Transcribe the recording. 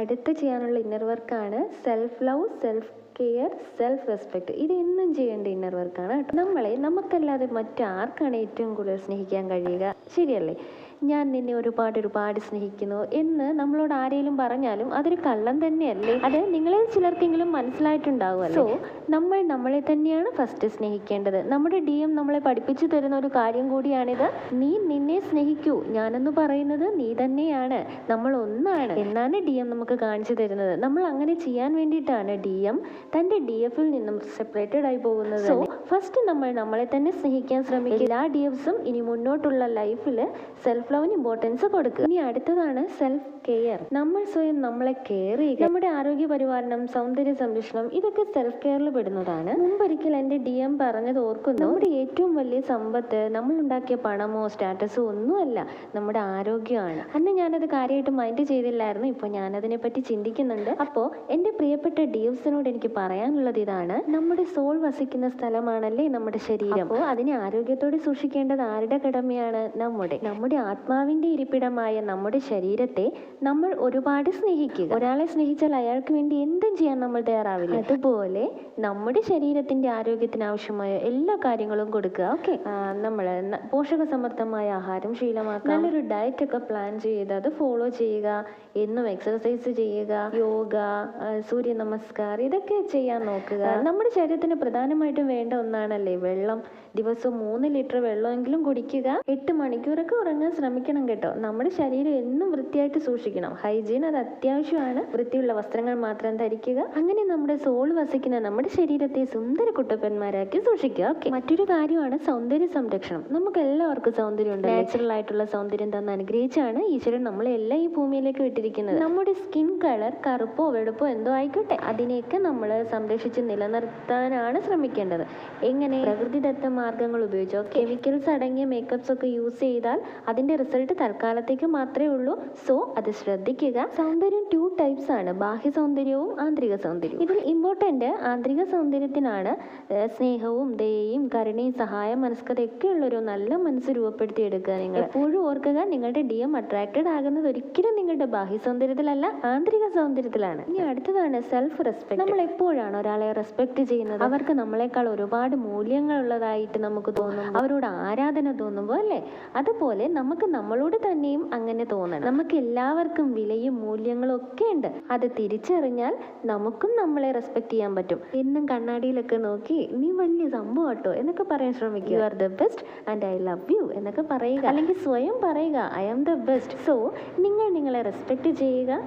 അടുത്ത ചെയ്യാനുള്ള ഇന്നർ വർക്കാണ് self love self care self respect ഇത് എന്നും ചെയ്യേണ്ട ഇന്നർ വർക്കാണ് നമ്മളെ നമുക്കല്ലാതെ മറ്റാർക്കാണ് ഏറ്റവും കൂടുതൽ സ്നേഹിക്കാൻ കഴിയുക? ശരിയല്ലേ? ഞാൻ നിന്നെ ഒരുപാട് ഒരുപാട് സ്നേഹിക്കുന്നു എന്ന് നമ്മളോട് ആരെങ്കിലും പറഞ്ഞാലും അതൊരു കള്ളം തന്നെയല്ലേ? അത് നിങ്ങളിൽ ചിലർക്കെങ്കിലും മനസ്സിലായിട്ടുണ്ടാവുമല്ലോ സോ നമ്മൾ നമ്മളെ തന്നെയാണ് ഫസ്റ്റ് സ്നേഹിക്കേണ്ടത്. നമ്മുടെ ഡി എം നമ്മളെ പഠിപ്പിച്ചു തരുന്ന ഒരു കാര്യം കൂടിയാണിത്. നീ നിന്നെ സ്നേഹിക്കൂ. ഞാനെന്ന് പറയുന്നത് നീ തന്നെയാണ്. നമ്മൾ ഒന്നാണ്. എന്നാണ് ഡി എം നമുക്ക് കാണിച്ചു തരുന്നത്. നമ്മൾ അങ്ങനെ ചെയ്യാൻ വേണ്ടിയിട്ടാണ് ഡി എം തന്റെ ഡി എഫിൽ നിന്നും സെപ്പറേറ്റഡ് ആയി പോകുന്നത് സോ ഫസ്റ്റ് നമ്മൾ നമ്മളെ തന്നെ സ്നേഹിക്കാൻ ശ്രമിക്കുക എല്ലാ ഡി എഫ്സും ഇനി മുന്നോട്ടുള്ള ലൈഫിൽ സെൽഫ് ലവിന് ഇമ്പോർട്ടൻസ് കൊടുക്കുക. ഇനി അടുത്തതാണ് സെൽഫ് കെയർ നമ്മൾ സ്വയം നമ്മളെ കെയർ ചെയ്യുക. നമ്മുടെ ആരോഗ്യ പരിപാലനം സൗന്ദര്യ സംരക്ഷണം ഇതൊക്കെ സെൽഫ് കെയറിൽ പെടുന്നതാണ്. മുമ്പൊരിക്കൽ എന്റെ ഡി എം പറഞ്ഞത് ഓർക്കുന്നു. നമ്മുടെ ഏറ്റവും വലിയ സമ്പത്ത് നമ്മൾ ഉണ്ടാക്കിയ പണമോ സ്റ്റാറ്റസോ ഒന്നുമല്ല നമ്മുടെ ആരോഗ്യമാണ്. അന്ന് ഞാനത് കാര്യമായിട്ട് മൈൻഡ് ചെയ്തില്ലായിരുന്നു. ഇപ്പോൾ ഞാനതിനെ പറ്റി ചിന്തിക്കുന്നുണ്ട്. അപ്പോ എന്റെ പ്രിയപ്പെട്ട ഡി എഫ്സിനോട് എനിക്ക് പറയാനുള്ളത് ഇതാണ്. നമ്മുടെ സോൾ വസിക്കുന്ന സ്ഥലമാണല്ലേ നമ്മുടെ ശരീരം. അപ്പോ അതിനെ ആരോഗ്യത്തോടെ സൂക്ഷിക്കേണ്ടത് ആരുടെ കടമയാണ്? നമ്മുടെ. നമ്മുടെ ആത്മാവിന്റെ ഇരിപ്പിടമായ നമ്മുടെ ശരീരത്തെ നമ്മൾ ഒരുപാട് സ്നേഹിക്കുക. ഒരാളെ സ്നേഹിച്ചാൽ അയാൾക്ക് വേണ്ടി എന്തും ചെയ്യാൻ നമ്മൾ തയ്യാറാവില്ല. അതുപോലെ നമ്മുടെ ശരീരത്തിന്റെ ആരോഗ്യത്തിന് ആവശ്യമായ എല്ലാ കാര്യങ്ങളും കൊടുക്കുക. ഓക്കെ? നമ്മൾ പോഷക സമർത്ഥമായ ആഹാരം ശീലമാക്കുക നല്ലൊരു ഡയറ്റ് ഒക്കെ പ്ലാൻ ചെയ്ത് അത് ഫോളോ ചെയ്യുക. എന്നും എക്സർസൈസ് ചെയ്യുക. യോഗ സൂര്യ നമസ്കാരം ഇതൊക്കെ ചെയ്യാൻ നോക്കുക. നമ്മുടെ ശരീരത്തിന് പ്രധാനമായിട്ടും വേണ്ട ഒന്നാണല്ലേ വെള്ളം. ദിവസം മൂന്ന് ലിറ്റർ വെള്ളമെങ്കിലും കുടിക്കുക. എട്ട് മണിക്കൂറൊക്കെ ഉറങ്ങാൻ ശ്രമിക്കണം കേട്ടോ. നമ്മുടെ ശരീരം എന്നും വൃത്തിയായിട്ട് സൂക്ഷിക്കണം. ഹൈജീൻ അത് അത്യാവശ്യമാണ്. വൃത്തിയുള്ള വസ്ത്രങ്ങൾ മാത്രം ധരിക്കുക. അങ്ങനെ നമ്മുടെ സോൾ വസിക്കുന്ന നമ്മുടെ ശരീരത്തെ സുന്ദര കുട്ടപ്പന്മാരാക്കി സൂക്ഷിക്കുക. ഓക്കെ മറ്റൊരു കാര്യമാണ് സൗന്ദര്യ സംരക്ഷണം. നമുക്ക് എല്ലാവർക്കും സൗന്ദര്യം ഉണ്ട് നാച്ചുറൽ ആയിട്ടുള്ള സൗന്ദര്യം തന്നെ അനുഗ്രഹിച്ചാണ് ഈശ്വരൻ നമ്മളെ എല്ലാം ഈ ഭൂമിയിലേക്ക് വിട്ടിരിക്കുന്നത്. നമ്മുടെ സ്കിൻ കളർ കറുപ്പോ വെളുപ്പോ എന്തോ ആയിക്കോട്ടെ. അതിനെയൊക്കെ നമ്മൾ സംരക്ഷിച്ച് നിലനിർത്താനാണ് ശ്രമിക്കേണ്ടത്. എങ്ങനെ? പ്രകൃതിദത്ത മാർഗങ്ങൾ ഉപയോഗിച്ചോ. കെമിക്കൽസ് അടങ്ങിയ മേക്കപ്സ് ഒക്കെ യൂസ് ചെയ്താൽ അതിന്റെ റിസൾട്ട് തൽക്കാലത്തേക്ക് മാത്രമേ ഉള്ളൂ. സോ അത് ശ്രദ്ധിക്കുക. സൗന്ദര്യം ടു ടൈപ്സ് ആണ്. ബാഹ്യ സൗന്ദര്യവും ആന്തരിക സൗന്ദര്യവും. ഇതിൽ ഇമ്പോർട്ടന്റ് ആന്തരിക സൗന്ദര്യത്തിനാണ് സ്നേഹവും ദയയും കരുണയും സഹായ ഉള്ള ഒരു നല്ല മനസ്സ് രൂപപ്പെടുത്തിയെടുക്കുക നിങ്ങൾ. എപ്പോഴും ഓർക്കുക നിങ്ങളുടെ ഡി എം അട്രാക്റ്റഡ് ആകുന്നത് ഒരിക്കലും നിങ്ങളുടെ ബാഹ്യ സൗന്ദര്യത്തിലല്ല ആന്തരിക സൗന്ദര്യത്തിലാണ്. ഇനി അടുത്തതാണ് സെൽഫ് റെസ്പെക്ട് നമ്മൾ എപ്പോഴാണ് ഒരാളെ റെസ്പെക്ട് ചെയ്യുന്നത്? അവർക്ക് നമ്മളെക്കാൾ ഒരുപാട് മൂല്യങ്ങൾ ഉള്ളതായിട്ട് നമുക്ക് തോന്നും അവരോട് ആരാധന തോന്നുമ്പോൾ അല്ലേ? അതുപോലെ നമുക്ക് നമ്മളോട് തന്നെയും അങ്ങനെ തോന്നണം. നമുക്ക് എല്ലാവർക്കും വിലയും മൂല്യങ്ങളും ഒക്കെ ഉണ്ട്. അത് തിരിച്ചറിഞ്ഞാൽ നമുക്കും നമ്മളെ റെസ്പെക്ട് ചെയ്യാൻ പറ്റും. എന്നും കണ്ണാടിയിലൊക്കെ നോക്കി നീ വലിയ സംഭവം കേട്ടോ എന്നൊക്കെ പറയാൻ ശ്രമിക്കുക. You are the best and I love you എന്നൊക്കെ പറയുക. അല്ലെങ്കിൽ സ്വയം പറയുക I am the best so നിങ്ങൾ നിങ്ങളെ റെസ്പെക്ട് ചെയ്യുക.